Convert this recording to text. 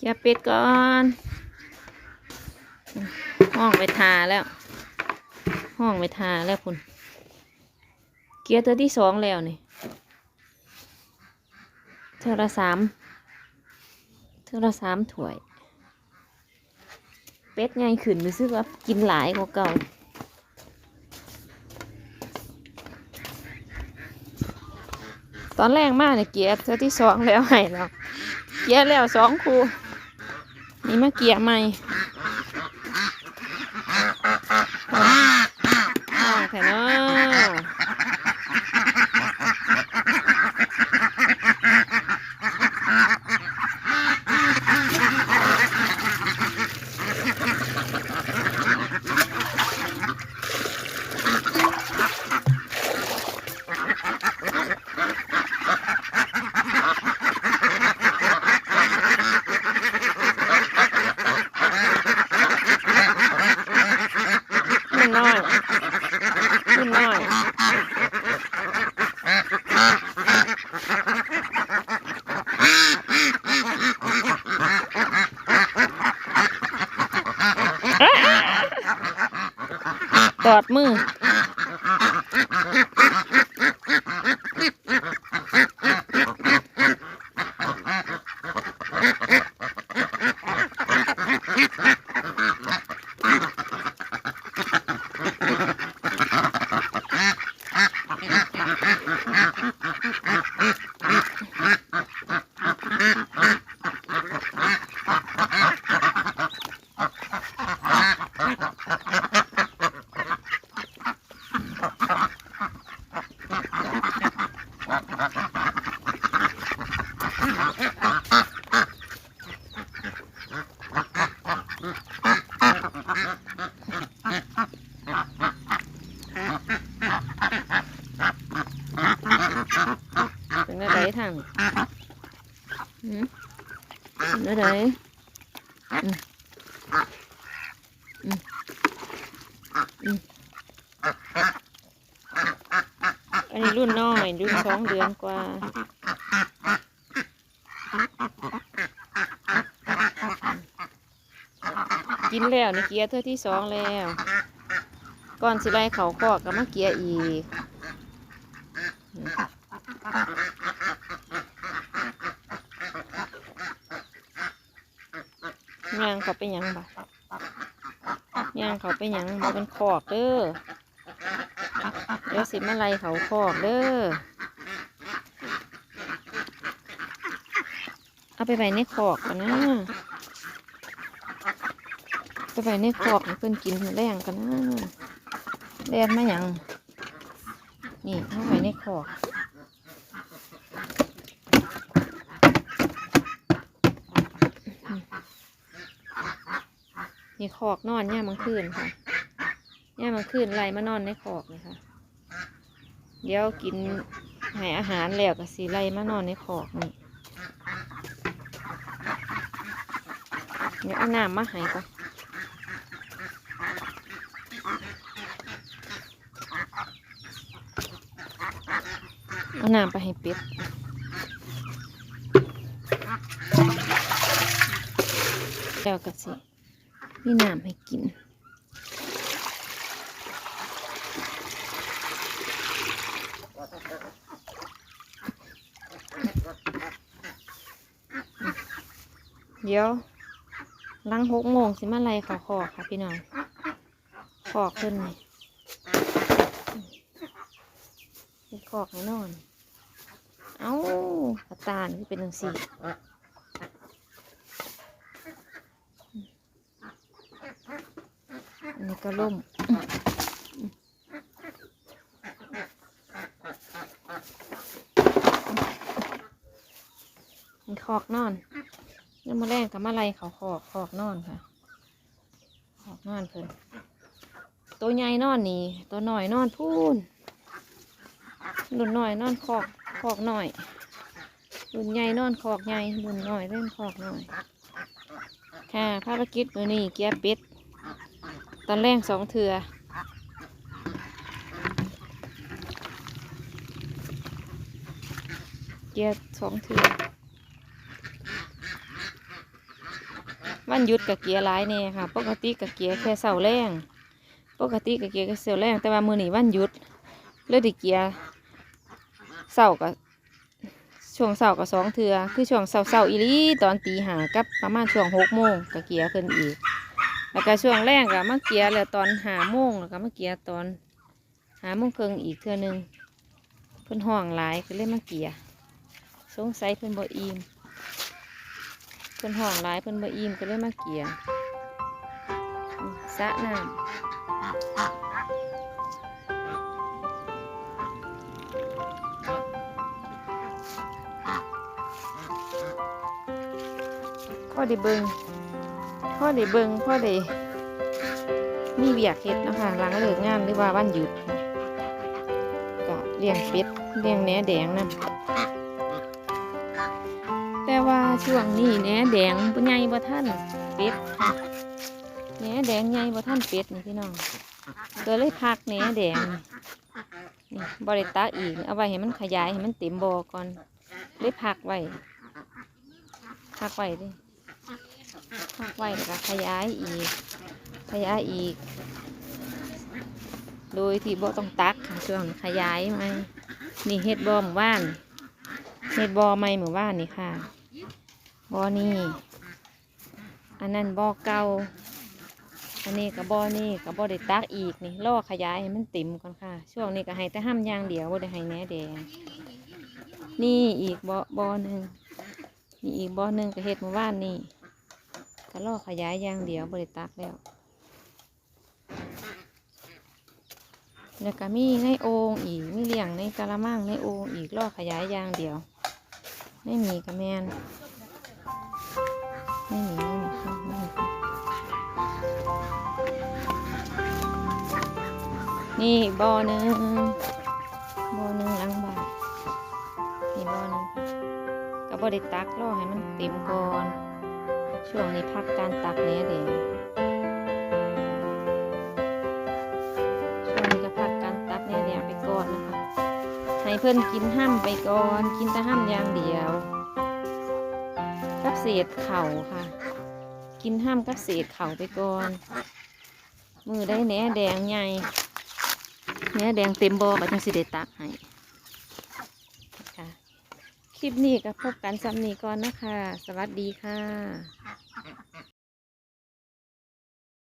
เกียร์เป็ดก่อนห้องไปทาแล้ว ห้องไปทาแล้วคุณเกียร์ตัวที่สองแล้วนี่เทอละสามเทอละสามถ้วย เป็ดไงขึ้นรู้สึกว่ากินหลายกว่าเก่าตอนแรกมากเนี่ยเกียร์เธอที่สองแล้วให้แล้วเกียร์แล้วสองคู นี่มาเกียใหม่แต่เนาะขึ้นน้อยขึ้นน้อยต อดมือ นอะไรทางหืมเป็นอะไรอืมอืมอืมอันนี้รุ่นน้อยรุ่นสองเดือนกว่ากินแล้วนี่เกียร์เท่าที่สองแล้ว ก่อนสิไล่เขาคอกกับมาเกียร์อีกางเขาไปยังบ่ย่างเขาไปยังบ่เป็นคอกเด้อเดี๋ยวสิมาไล่เขาคอกเด้อเอาไปไว้ในคอกกันนะไปไว้ในคอกเพิ่อนกินแรงกันนะแรงมาหยังนี่เอาไว้ในคอก นี่คอกนอนย่ามกลางคืนค่ะย่ามกลางคืนไล่มานอนในคอกเลยค่ะเดี๋ยวกินให้อาหารแล้วก็สีไล่มานอนในคอกนี่เดี๋ยวเอาน้ำมาให้ก่อนเอาน้ำไปให้เป็ดแล้วก็สิ มีน้ำให้กิน เดี๋ยวลังหกโมงสิมาไล่เขาคอกค่ะพี่น้องคอกขึ้นนี่เป็นคอกให้นอน เอ้ากระตานที่เป็นจังสี่ อันนี้ ก็ล่ม มีคอกนอนนี่มาแรงกับมาไล่เขาคอกคอกนอนค่ะคอกนอนเพิ่นตัวใหญ่นอนนี่ตัวหน่อยนอนพูนรุ่นหน่อยนอนคอกคอกหน่อยรุ่นใหญ่นอนคอกใหญ่รุ่นหน่อยเล่นคอกหน่อยค่ะภารกิจมือนี้เกียเป็ด ตอนแรกสองเถือเกียร์สองเถือวันหยุดกับเกียร์หลายแน่ค่ะ ปกติกับเกียร์แค่เสาแรงปกติกับเกียร์แค่เสาแรงแต่ว่ามือหนีวันหยุดเลยไดิเกียร์เสากับช่วงเสาร์กับสองเทือคือช่วงเสาร์เสาร์อีลีตอนตีหากับประมาณช่วงหกโมงกับเกียร์ขึ้นอีก แล้วก็ช่วงแรกกับมาเกียแล้วตอนหาโมงแล้วก็มาเกียตอนหาโมงเครึ่งอีกเทือหนึงเพิ่นห้องหลายก็เลยมาเกียสงสัยเพิ่นบ่อิ่มเพิ่นห้องหลายเพิ่นบ่อิ่มก็เลยมาเกี่ยสะน้ำพอด้เบิง พ่อได้เบิงพ่อได้มีเบียกเฮ็ดนะคะหลังเลิกงานหรือว่าวันหยุดค่ะก็เลี้ยงเป็ดเลี้ยงแหนแดงนำแต่ว่าช่วงนี้แหนแดงบ่ใหญ่บ่ท่านเป็ดแหนแดงใหญ่บ่ท่านเป็ดนี่พี่น้องก็เลยพักแหนแดงนี่บ่ได้ตักอีกเอาไว้ให้มันขยายให้มันเต็มบ่อก่อนเลยพักไว้พักไว้ดิ พักไว้แล้วก็ขยายอีก ขยายอีก โดยที่บ่ต้องตักค่ะช่วงขยายไหมนี่เฮ็ดบ่อหมู่บ้านเฮ็ดบอใหม่เหมือนว่านนี่ค่ะบอนี่อันนั้นบอเก่าอันนี้กับบอนี่กับบอได้ตักอีกนี่ล่อขยายให้มันเต็มก่อนค่ะ ช่วงนี้ก็ให้แต่ห้ามย่างเดียวบ่ได้ให้แหนแดงนี่อีกบอบอหนึ่งนี่อีกบอหนึ่งก็เฮ็ดเมื่อวานนี่ ก็ล่อขยายยางเดียวบ่ได้ตักแล้ว แล้วก็มีในโอ่งอีก มีเลี้ยงในกะละมังในโอ่งอีกล่อขยายยางเดียว ไม่มีกระแมนไม่มีไม่มีไม่มีนี่บ่อหนึ่งบ่อหนึ่งหลังบานนี่บ่อหนึ่งค่ะก็บ่ได้ตักล่อให้มันเต็มก่อน ช่วงนี้พักการตักเนี้ยเดี๋ยวช่วงนี้ก็พักการตักเนี่ยเนี่ยไปก่อนนะคะ ให้เพื่อนกินห้ำไปก่อน กินแต่ห้ำอย่างเดียวกับเศษเข่าค่ะ กินห้ำกับเศษเข่าไปก่อน มือได้แหนแดงใหญ่แหนแดงเต็มบอก็จังสิได้ตักให้ค่ะคลิปนี้ก็พบกันซ้ำนี้ก่อนนะคะ สวัสดีค่ะ